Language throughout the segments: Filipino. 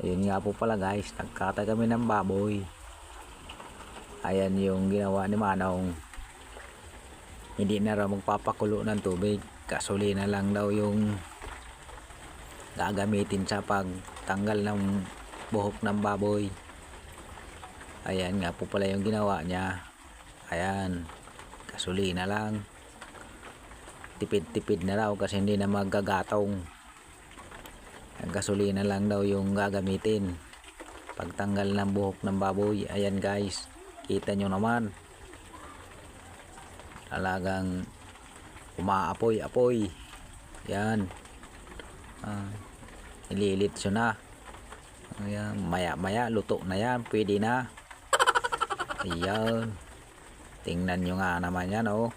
Ayun nga po pala guys, nagkatay kami ng baboy. Ayan yung ginawa ni Manong. Hindi na raw magpapakulo ng tubig. Gasolina lang daw yung gagamitin sa pagtanggal ng buhok ng baboy. Ayan nga po pala yung ginawa niya. Ayan, gasolina lang. Tipid-tipid na raw kasi hindi na magagatong. Ang gasolina lang daw yung gagamitin. Pagtanggal ng buhok ng baboy. Ayan guys, kita nyo naman. Talagang umaapoy-apoy. Yan. Ah, ililit siya na. Ayan, maya-maya luto na yan. Pwede na. Ayan. Tingnan nyo nga naman yan oh.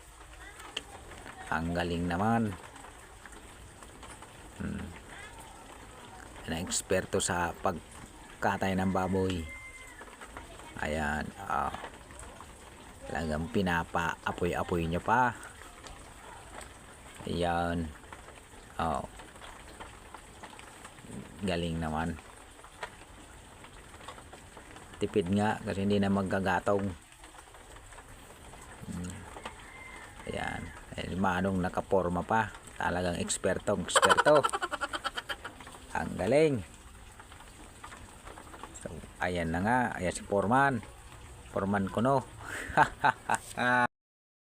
Ang galing naman. Hmm. Na eksperto sa pagkatay ng baboy. Ayan. Ah. Talagang pinapa-apoy-apoy nyo pa. Ayan. Oh. Galing naman. Tipid nga kasi hindi na maggagatong. Ayan. Manong nakaporma pa. Talagang ekspertong eksperto. Ang galing. So, ayan na nga. Ayan si Foreman. Foreman ko no.